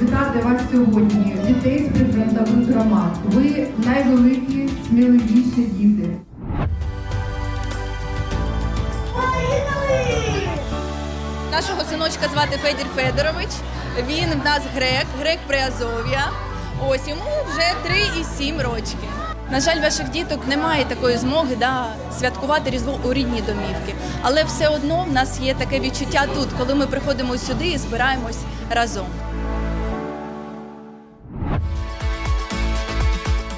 привітати вас сьогодні, дітей з прифронтових громад. Ви найвеликі, сміливіші діти. Нашого синочка звати Федір Федорович. Він в нас грек, грек Приазов'я. Ось йому вже 3 і 7 рочки. На жаль, ваших діток немає такої змоги да, святкувати різдво у рідній домівки. Але все одно в нас є таке відчуття тут, коли ми приходимо сюди і збираємось разом.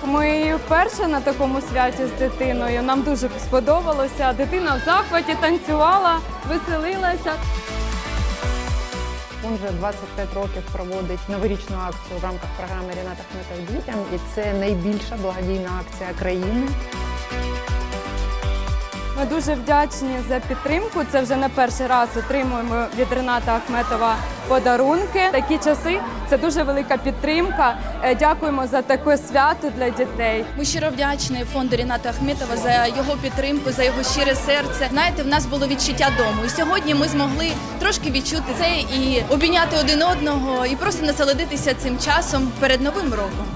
Ми вперше на такому святі з дитиною. Нам дуже сподобалося. Дитина в захваті танцювала, веселилася. Він вже 25 років проводить новорічну акцію в рамках програми Ріната Хмета дітям, і це найбільша благодійна акція країни. Ми дуже вдячні за підтримку. Це вже не перший раз отримуємо від Рената Ахметова подарунки. Такі часи це дуже велика підтримка. Е, Дякуємо за таке свято для дітей. Ми щиро вдячні фонду Ріната Ахметова за його підтримку, за його щире серце. Знаєте, в нас було відчуття дому. І сьогодні ми змогли трошки відчути це і обійняти один одного, і просто насолодитися цим часом перед новим роком.